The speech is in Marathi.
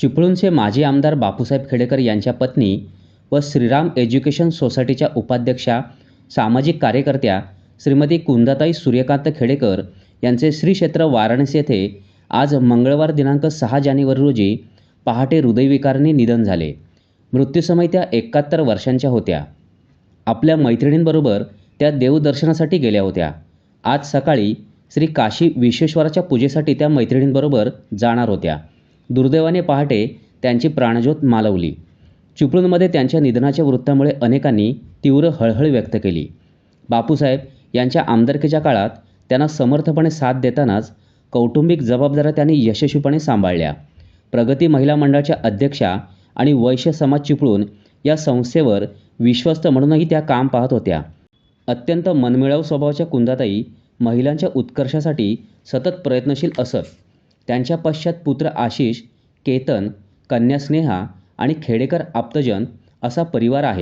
चिपळूणचे माजी आमदार बापूसाहेब खेडेकर यांच्या पत्नी व श्रीराम एज्युकेशन सोसायटीच्या उपाध्यक्षा सामाजिक कार्यकर्त्या श्रीमती कुंदाताई सूर्यकांत खेडेकर यांचे श्री क्षेत्र वाराणसी येथे आज मंगळवार दिनांक सहा जानेवारी रोजी पहाटे हृदयविकाराने निधन झाले. मृत्यूसमय त्या एकाहत्तर वर्षांच्या होत्या. आपल्या मैत्रिणींबरोबर त्या देवदर्शनासाठी गेल्या होत्या. आज सकाळी श्री काशी विश्वेश्वराच्या पूजेसाठी त्या मैत्रिणींबरोबर जाणार होत्या. दुर्दैवाने पहाटे त्यांची प्राणज्योत मालवली. चिपळूणमध्ये त्यांच्या निधनाच्या वृत्तामुळे अनेकांनी तीव्र हळहळ व्यक्त केली. बापूसाहेब यांच्या आमदारकीच्या काळात त्यांना समर्थपणे साथ देतानाच कौटुंबिक जबाबदाऱ्या त्यांनी यशस्वीपणे सांभाळल्या. प्रगती महिला मंडळाच्या अध्यक्षा आणि वैश्य समाज चिपळूण या संस्थेवर विश्वस्त म्हणूनही त्या काम पाहत होत्या. अत्यंत मनमिळाऊ स्वभावाच्या कुंदाताई महिलांच्या उत्कर्षासाठी सतत प्रयत्नशील असत. त्यांच्या पश्चात पुत्र आशिष केतन कन्या स्नेहा आणि खेडेकर आप्तजन असा परिवार आहे.